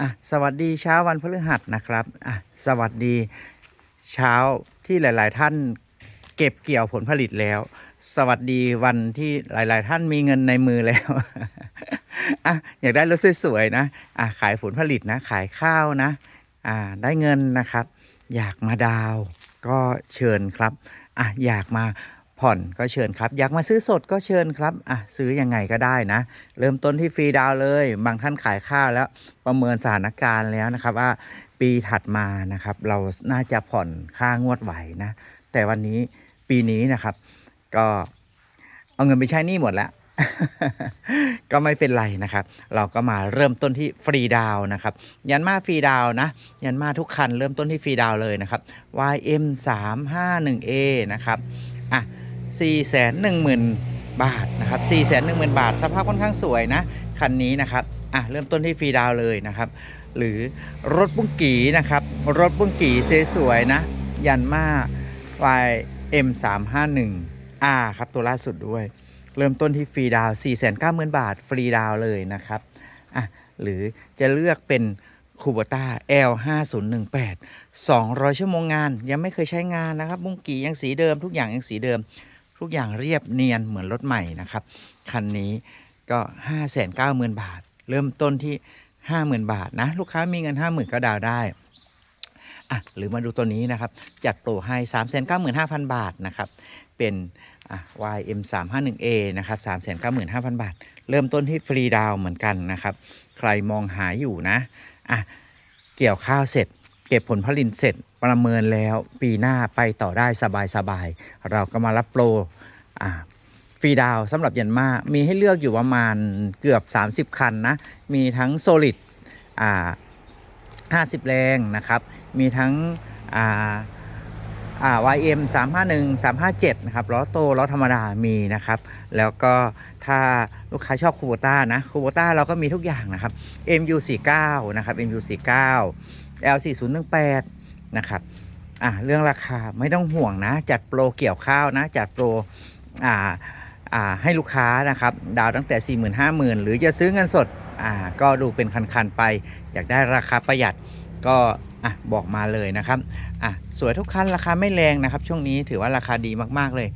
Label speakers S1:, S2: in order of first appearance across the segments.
S1: อะสวัสดีเช้าวันพฤหัสนะครับอะสวัสดีเช้าที่หลาย ๆ ท่านเก็บเกี่ยวผลผลิตแล้ว สวัสดีวันที่หลาย ๆ ท่านมีเงินในมือแล้วอะอยากได้รถสวย ๆ นะอะขายผลผลิตนะ ขายข้าวนะอ่าได้เงินนะครับ อยากมาดาวก็เชิญครับอะอยากมา ผ่อนก็เชิญครับ อยากมาซื้อสดก็เชิญครับอะซื้อยังไงก็ได้นะ เริ่มต้นที่ฟรีดาวเลย บางท่านขายข้าวแล้วประเมินสถานการณ์แล้วนะครับว่าปีถัดมานะครับเราน่าจะผ่อนค่างวดไหวนะ แต่วันนี้ปีนี้นะครับ ก็เอาเงินไปใช้หนี้หมดแล้วก็ไม่เป็นไรนะครับ เราก็มาเริ่มต้นที่ฟรีดาวนะครับ ยันมาฟรีดาวนะ ยันมาทุกคันเริ่มต้นที่ฟรีดาวเลยนะครับ YM 3 5 1 A นะครับ อะ 4 1 0 0 0 0 บาทนะครับ4 1 0 0 0 0 บาท สภาพค่อนข้างสวยนะ คันนี้นะครับอะเริ่มต้นที่ฟรีดาวเลยนะครับ หรือรถบุ้งกีนะครับ รถบุ้งกีสวยๆนะ ยันมา YM 3 5 1 R ครับ ตัวล่าสุดด้วย เริ่มต้นที่ฟรีดาวน์490,000 บาท ฟรีดาวเลยนะครับอะหรือจะเลือกเป็นคูโบต้า L 5 0 1 8 200 ชั่วโมงงาน ยังไม่เคยใช้งานนะครับบุ้งกียังสีเดิมทุกอย่างยังสีเดิม ทุกอย่างเรียบเนียนเหมือนรถใหม่นะครับ คันนี้ก็590,000บาท เริ่มต้นที่50,000บาทนะ ลูกค้ามีเงิน50,000ก็ดาวได้อะหรือมาดูตัวนี้นะครับ จัดโปรให้395,000บาทนะครับ เป็นอะ YM 3 5 1 A นะครับ395,000บาท เริ่มต้นที่ฟรีดาวเหมือนกันนะครับ ใครมองหาอยู่นะอะเกี่ยวข้าวเสร็จ เก็บผลผลิตเสร็จ ประเมินแล้วปีหน้าไปต่อได้สบายๆ เราก็มารับโปรฟรีดาวสำหรับยันมามีให้เลือกอยู่ประมาณเกือบ 30 คันนะ มีทั้งโซลิดอ่า50 แรงนะครับ มีทั้งอ่าอ่า YM 351 357 นะครับล้อโตล้อธรรมดามีนะครับ แล้วก็ถ้าลูกค้าชอบคูโบต้านะคูโบต้าเราก็มีทุกอย่างนะครับ MU49 นะครับ MU49 L4018 นะครับอะเรื่องราคาไม่ต้องห่วงนะ จัดโปรเกี่ยวข้าวนะ จัดโปรอ่าอ่าให้ลูกค้านะครับ ดาวตั้งแต่ 4 5 0,000 หรือจะซื้อเงินสดอ่าก็ดูเป็นคัน ๆ ไป อยากได้ราคาประหยัดก็อะบอกมาเลยนะครับอะสวยทุกคันราคาไม่แรงนะครับ ช่วงนี้ถือว่าราคาดีมากๆเลย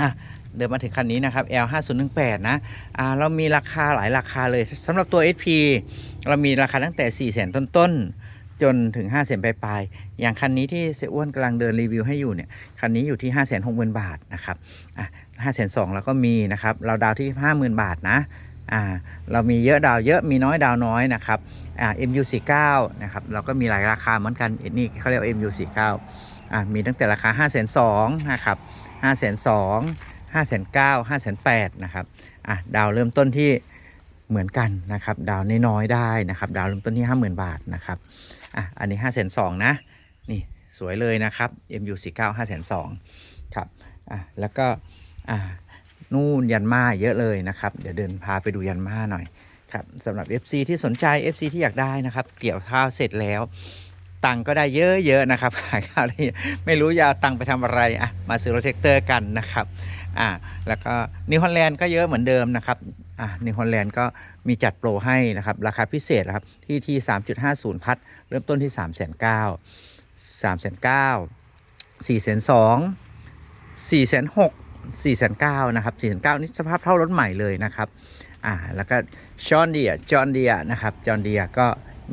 S1: อะเดินมาถึงคันนี้นะครับ L 5 0 1 8นะอ่าเรามีราคาหลายราคาเลยสำหรับตัว SP เรามีราคาตั้งแต่ 4 0 0 0 0 0ต้นๆ จนถึง 5 0 0 0 0ปลายๆอย่างคันนี้ที่เสียอ้วนกำลังเดินรีวิวให้อยู่เนี่ย คันนี้อยู่ที่ 5 6 0 0 0 0 บาทนะครับอะ5 2 0 0 0แล้วก็มีนะครับ เราดาวที่ 50,000 บาทนะอ่าเรามีเยอะดาวเยอะมีน้อยดาวน้อยนะครับอ่า MU49 นะครับเราก็มีหลายราคาเหมือนกันอันนี่เขาเรียกว่า MU49 อ่ามีตั้งแต่ราคา 5 2 0 0 0นะครับ5 2 0 0 0 5 9 5 8 0 0นะครับอะดาวเริ่มต้นที่เหมือนกันนะครับ ดาวน้อยๆได้นะครับ ดาวเริ่มต้นที่ 50,000 บาทนะครับ อะอันนี้5 2 0 0 0นสนะ นี่สวยเลยนะครับ MU49 5 2 0 0 0ครับอะแล้วก็อ่านู่นยันมาเยอะเลยนะครับ เดี๋ยวเดินพาไปดูยันมาหน่อยครับสำหรับ FC ที่สนใจ FC ที่อยากได้นะครับ เกี่ยวข้าวเสร็จแล้ว ตังก็ได้เยอะๆนะครับขายข้าวได้เยอะไม่รู้จะเอาตังไปทำอะไรอะมาซื้อรถแท็กเตอร์กันนะครับอ่าแล้วก็นิวฮอลแลนด์ก็เยอะเหมือนเดิมนะครับ อ่านิวฮอลแลนด์ก็มีจัดโปรให้นะครับ ราคาพิเศษนะครับ ที่ที่ 3.50 พัด เริ่มต้นที่ 3 9 0 0 0 3 9 0 0 4 2 0 0 4 6 4 9 0 0นะครับ4 9 0 0นี่สภาพเท่ารถใหม่เลยนะครับอ่าแล้วก็จอห์นเดียจอห์นเดียนะครับจอห์นเดียก็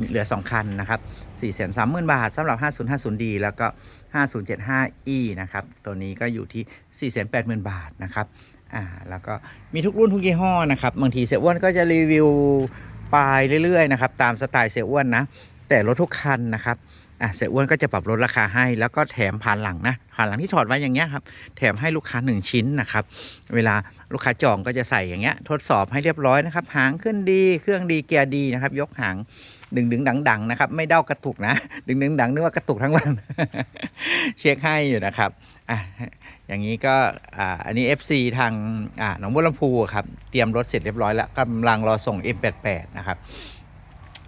S1: เหลือ 2 คันนะครับ4 3 0 0 0 0 บาทสำหรับ 5050D แล้วก็ 5075E นะครับ ตัวนี้ก็อยู่ที่ 480,000 บาทนะครับ อ่าแล้วก็มีทุกรุ่นทุกยี่ห้อนะครับ บางทีเสียอ้วนก็จะรีวิวไปเรื่อยๆนะครับตามสไตล์เสียอ้วนนะ แต่รถทุกคันนะครับอะเสียอ้วนก็จะปรับลดราคาให้ แล้วก็แถมผ่านหลังนะผ่านหลังที่ถอดไว้อย่างเงี้ยครับแถมให้ลูกค้า 1 ชิ้นนะครับ เวลาลูกค้าจองก็จะใส่อย่างเงี้ยทดสอบให้เรียบร้อยนะครับหางขึ้นดีเครื่องดีเกียร์ดีนะครับ ยกหางดึงดึงดังดังๆนะครับ ไม่เด้ากระตุกนะ ดึงดึงดังนึกว่ากระตุกทั้งวัน เช็คให้อยู่นะครับ อะอย่างนี้ก็อ่าอันนี้ FC ทางอ่าหนองบัวลำพูครับเตรียมรถเสร็จเรียบร้อยแล้วกำลังรอส่ง M88 นะครับ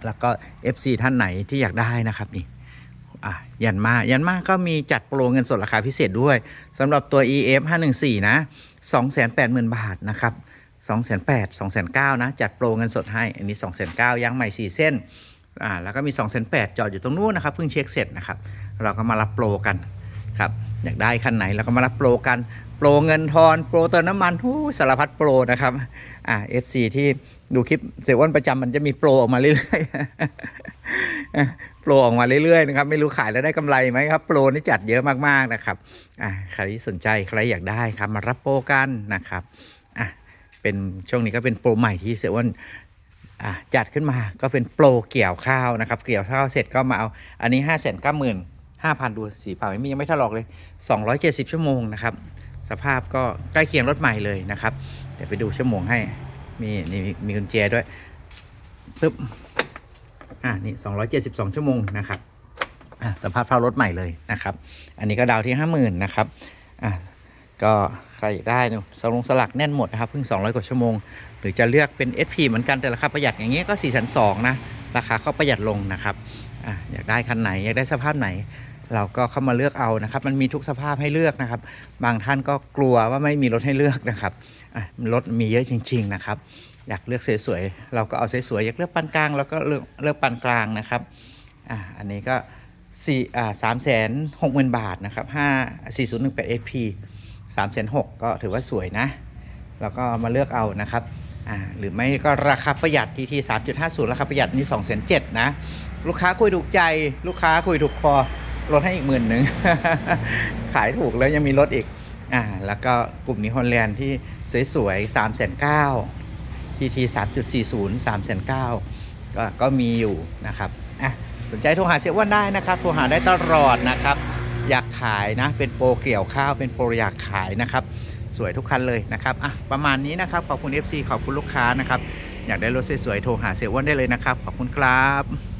S1: แล้วก็ FC ท่านไหนที่อยากได้นะครับนี่อะยันมายันมาก็มีจัดโปรเงินสดราคาพิเศษด้วยสำหรับตัว EF 514นะ280,000 บาทนะครับ2 8 0 0 0 2 9 0 0นะจัดโปรเงินสดให้ อันนี้2 9 0 0ยางใหม่ 4 เส้นอ่าแล้วก็มี2องแสนแจอดอยู่ตรงนู้นนะครับเพิ่งเช็คเสร็จนะครับ เราก็มารับโปรกันครับ อยากได้คันไหนเราก็มารับโปรกันโปรเงินทอน โปรเติมน้ำมันหู้สารพัดโปรนะครับอ่า FC ที่ดูคลิปเสียอ้วนประจำมันจะมีโปรออกมาเรื่อยๆโปรออกมาเรื่อยๆนะครับไม่รู้ขายแล้วได้กำไรไหมครับ โปรนี่จัดเยอะมากๆนะครับอ่าใครที่สนใจใครอยากได้ครับมารับโปรกันนะครับอะเป็นช่วงนี้ก็เป็นโปรใหม่ที่เสียอ้วนอะจัดขึ้นมาก็เป็นโปรเกี่ยวข้าวนะครับ เกี่ยวข้าวเสร็จก็มาเอาอันนี้5 9 9 0 0 0 5,000ดูสีเปล่าไม่มียังไม่ถลอกเลย 270 ชั่วโมงนะครับ สภาพก็ใกล้เคียงรถใหม่เลยนะครับ เดี๋ยวไปดูชั่วโมงให้ มีนี่มีกุญแจด้วยปึ๊บอะนี่ 272 ชั่วโมงนะครับอะสภาพเท่ารถใหม่เลยนะครับ อันนี้ก็ดาวที่ 50,000นะครับอะก็ใครอยากได้เนะสลงสลักแน่นหมดนะครับเพิ่ง 200 กว่าชั่วโมง หรือจะเลือกเป็น SP เหมือนกันแต่ราคาประหยัดอย่างเงี้ยก็4 2 0 0นะ ราคาก็ประหยัดลงนะครับอะอยากได้คันไหน อยากได้สภาพไหน เราก็เข้ามาเลือกเอานะครับ มันมีทุกสภาพให้เลือกนะครับ บางท่านก็กลัวว่าไม่มีรถให้เลือกนะครับรถมีเยอะจริง ๆ นะครับ อยากเลือกสวยๆเราก็เอาสวยๆอยากเลือกปานกลางเราก็เลือกเลือกปานกลางนะครับอะอันนี้ก็สี่อ่าสามแสนหกหมื่นบาทนะครับห้าสี่ศูนย์หนึ่งแปดเอพีสามแสนหกก็ถือว่าสวยนะแล้วก็มาเลือกเอานะครับอ่าหรือไม่ก็ราคาประหยัดทีทีสามจุดห้าศูนย์ราคาประหยัดนี่สองแสนเจ็ดนะลูกค้าคุยถูกใจลูกค้าคุยถูกคอ ลดให้อีกหมื่นหนึ่ง ขายถูกแล้วยังมีลดอีก อ่า แล้วก็กลุ่มนี้ฮอลแลนด์ที่สวยๆสามแสนเก้าทีทีสามจุดสี่ศูนย์สามแสนเก้าก็ก็มีอยู่นะครับ อะ สนใจโทรหาเสียอ้วนได้นะครับ โทรหาได้ตลอดนะครับ อยากขายนะ เป็นโปรเกี่ยวข้าว เป็นโปรอยากขายนะครับ สวยทุกคันเลยนะครับ อะ ประมาณนี้นะครับ ขอบคุณ FC ขอบคุณลูกค้านะครับ อยากได้รถสวยๆ โทรหาเสียอ้วนได้เลยนะครับ ขอบคุณครับ